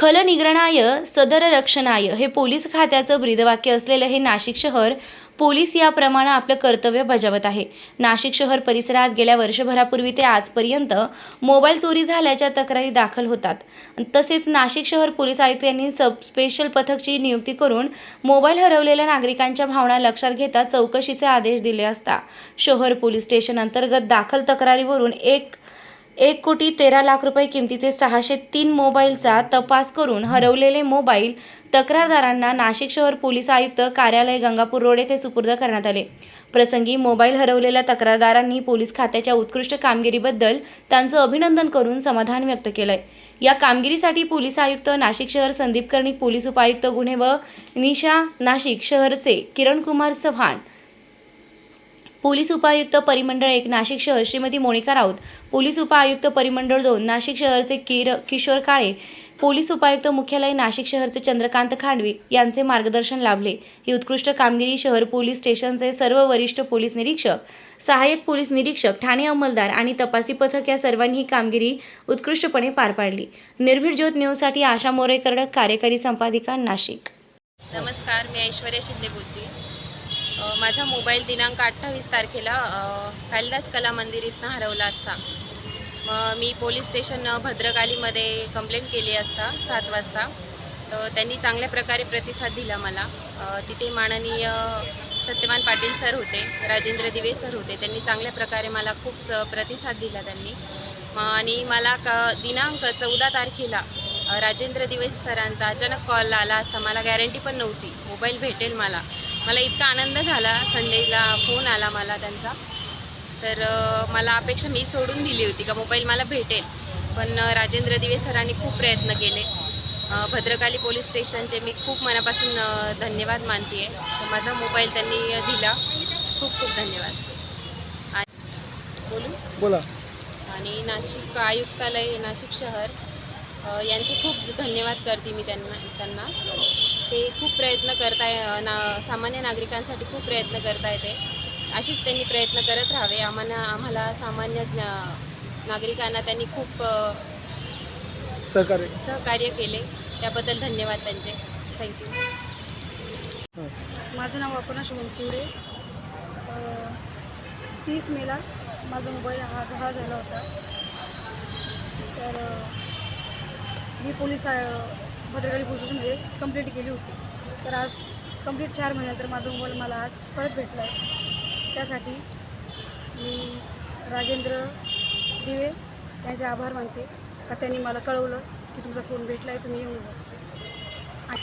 खलनिग्रणाय सदररक्षणाय हे पोलीस खात्याचं ब्रीदवाक्य असलेलं हे नाशिक शहर पोलीस याप्रमाणे आपलं कर्तव्य बजावत आहे. नाशिक शहर परिसरात गेल्या वर्षभरापूर्वी ते आजपर्यंत मोबाईल चोरी झाल्याच्या तक्रारी दाखल होतात. तसेच नाशिक शहर पोलीस आयुक्त यांनी सब स्पेशल पथकची नियुक्ती करून मोबाईल हरवलेल्या नागरिकांच्या भावना लक्षात घेता चौकशीचे आदेश दिले असता शहर पोलीस स्टेशन अंतर्गत दाखल तक्रारीवरून एक एक कोटी तेरा लाख रुपये किमतीचे सहाशे तीन मोबाईलचा तपास करून हरवलेले मोबाईल तक्रारदारांना नाशिक शहर पोलीस आयुक्त कार्यालय गंगापूर रोड येथे सुपूर्द करण्यात आले. प्रसंगी मोबाईल हरवलेल्या तक्रारदारांनी पोलीस खात्याच्या उत्कृष्ट कामगिरीबद्दल त्यांचं अभिनंदन करून समाधान व्यक्त केलंय. या कामगिरीसाठी पोलीस आयुक्त नाशिक शहर संदीप कर्णिक पोलीस उपायुक्त गुन्हे व निशा नाशिक शहरचे किरण कुमार चव्हाण पोलीस उपायुक्त परिमंडळ एक नाशिक शहर. श्रीमती मोनिका राऊत पोलीस उपायुक्त परिमंडळ दोन नाशिक शहरचे किर किशोर काळे पोलीस उपायुक्त मुख्यालय नाशिक शहरचे चंद्रकांत खांडवी यांचे मार्गदर्शन लाभले. ही उत्कृष्ट कामगिरी शहर पोलीस स्टेशनचे सर्व वरिष्ठ पोलीस निरीक्षक सहाय्यक पोलीस निरीक्षक ठाणे अंमलदार आणि तपासी पथक या सर्वांनी ही कामगिरी उत्कृष्टपणे पार पाडली. निर्भीड ज्योत न्यूजसाठी आशा मोरेकरडक कार्यकारी संपादिका नाशिक. नमस्कार मी ऐश्वर्या शिंदे बोलते. माझा मोबाईल दिनांक अठ्ठावीस तारखेला कालिदास कला मंदिर इथनं हरवला असता. मग मी पोलीस स्टेशन भद्रकालीमध्ये कंप्लेंट केली असता सात वाजता. तर त्यांनी चांगल्या प्रकारे प्रतिसाद दिला मला. तिथे माननीय सत्यमान पाटील सर होते राजेंद्र दिवे सर होते. त्यांनी चांगल्या प्रकारे मला खूप प्रतिसाद दिला त्यांनी. आणि मला क दिनांक चौदा तारखेला राजेंद्र दिवे सरांचा अचानक कॉल आला असता. मला गॅरंटी पण नव्हती. मोबाईल भेटेल मला. मला इतका आनंद झाला. संडेला फोन आला मला त्यांचा. तर मला अपेक्षा मी सोडून दिली होती का मोबाईल मला भेटेल. पण राजेंद्र दिवे सरांनी खूप प्रयत्न केले. भद्रकाली पोलीस स्टेशनचे मी खूप मनापासून धन्यवाद मानते आहे माझा मोबाईल त्यांनी दिला. खूप खूप धन्यवाद. बोलू? बोला. आणि नाशिक आयुक्तालय नाशिक शहर. यांचे खूप धन्यवाद करते मी त्यांना त्यांना. ते खूप प्रयत्न करताय अ, ना सामान्य नागरिकांसाठी खूप प्रयत्न करताय ते. अशीच त्यांनी प्रयत्न करत राहावे. आम्हाला आम्हाला सामान्य नागरिकांना त्यांनी खूप सहकार्य. सहकार्य केले. त्याबद्दल धन्यवाद त्यांचे. थँक्यू हां. माझं नाव अपर्णा शुभम किवडे तीस मेला माझा मोबाईल हा गहाळ झाला होता. तर मी पोलीस भद्रकाली पोलीस स्टेशनमध्ये कंप्लेंट केली होती. तर आज कंप्लीट चार महिन्यानंतर माझा मोबाईल मला आज परत भेटला आहे त्यासाठी मी राजेंद्र दिवे यांचे आभार मानते. का त्यांनी मला कळवलं की तुमचा फोन भेटला आहे तुम्ही येऊन जा. आणि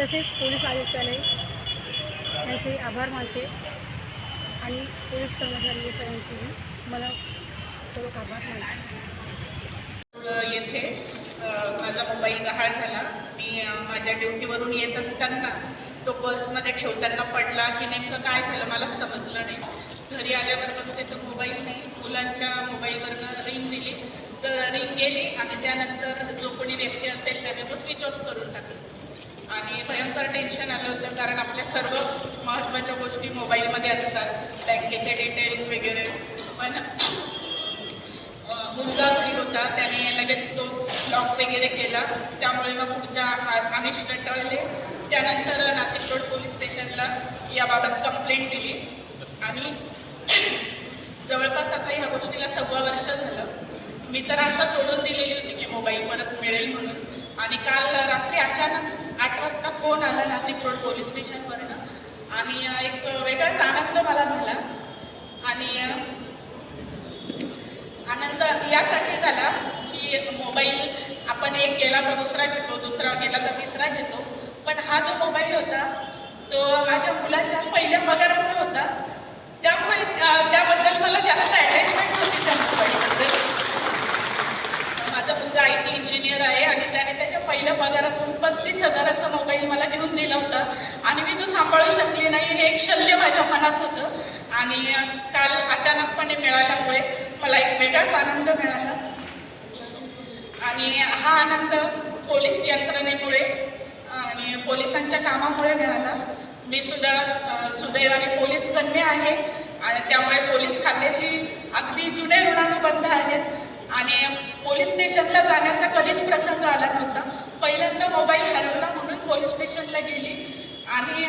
तसेच पोलीस आयुक्तालय यांचे आभार मानते. आणि पोलीस कर्मचारी सगळ्यांचीही मला थोडं आभार मानते. येथे मुंबई मोबाईल गहाळ झाला. मी माझ्या ड्युटीवरून येत असताना तो बसमध्ये ठेवताना पडला की नेमकं काय झालं मला समजलं नाही. घरी आल्यावर बघते तर मोबाईल नाही. मुलांच्या मोबाईलवरनं रिंग दिली. तर रिंग गेली आणि त्यानंतर जो कोणी व्यक्ती असेल त्याने तो स्विच ऑफ करून टाकला. आणि भयंकर टेन्शन आलं होतं कारण आपल्या सर्व महत्त्वाच्या गोष्टी मोबाईलमध्ये असतात. बँकेचे डिटेल्स वगैरे. पण लॉक वगैरे केला. त्यामुळे मग पुढच्या आ- टळले. त्यानंतर नाशिक रोड पोलीस स्टेशनला याबाबत कंप्लेंट दिली. आणि जवळपास आता ह्या गोष्टीला सव्वा वर्ष झालं. मी तर आशा सोडून दिलेली होती की हो मोबाईल परत मिळेल म्हणून. आणि काल रात्री अचानक आठ वाजता फोन आला नाशिक रोड पोलीस स्टेशनवरनं. आणि एक वेगळाच आनंद मला झाला. आणि आनंद यासाठी झाला की मोबाईल आपण एक गेला तर दुसरा घेतो दुसरा गेला तर तिसरा घेतो. पण हा जो मोबाईल होता तो माझ्या मुलाच्या पहिल्या पगाराचा होता. त्यामुळे त्याबद्दल मला जास्त अटॅचमेंट होती त्या मोबाईलबद्दल माझा मुलगा आय टी इंजिनियर आहे आणि त्याने त्याच्या पहिल्या पगारातून पस्तीस हजाराचा मोबाईल मला घेऊन दिला होता. आणि मी तो सांभाळू शकली नाही हे एक शल्य माझ्या मनात होतं. आणि काल अचानकपणे मिळाल्यामुळे मला एक वेगळाच आनंद मिळाला. आणि हा आनंद पोलीस यंत्रणेमुळे आणि पोलिसांच्या कामामुळे मिळाला. मी सुद्धा सुदैवाने पोलीस बनले आहे आणि त्यामुळे पोलीस खात्याशी अगदी जुने ऋणानुबंध आहेत. आणि पोलीस स्टेशनला जाण्याचा कधीच प्रसंग आला नव्हता. पहिल्यांदा मोबाईल हरवला म्हणून पोलीस स्टेशनला गेली. आणि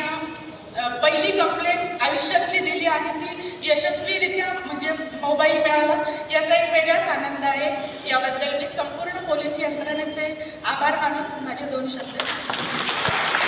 पहिली कंप्लेंट आयुष्यातली दिली आणि ती यशस्वीरित्या म्हणजे मोबाईल मिळाला. याचा एक वेगळाच आनंद आहे. याबद्दल मी संपूर्ण पोलीस यंत्रणेचे आभार मानून माझे दोन शब्द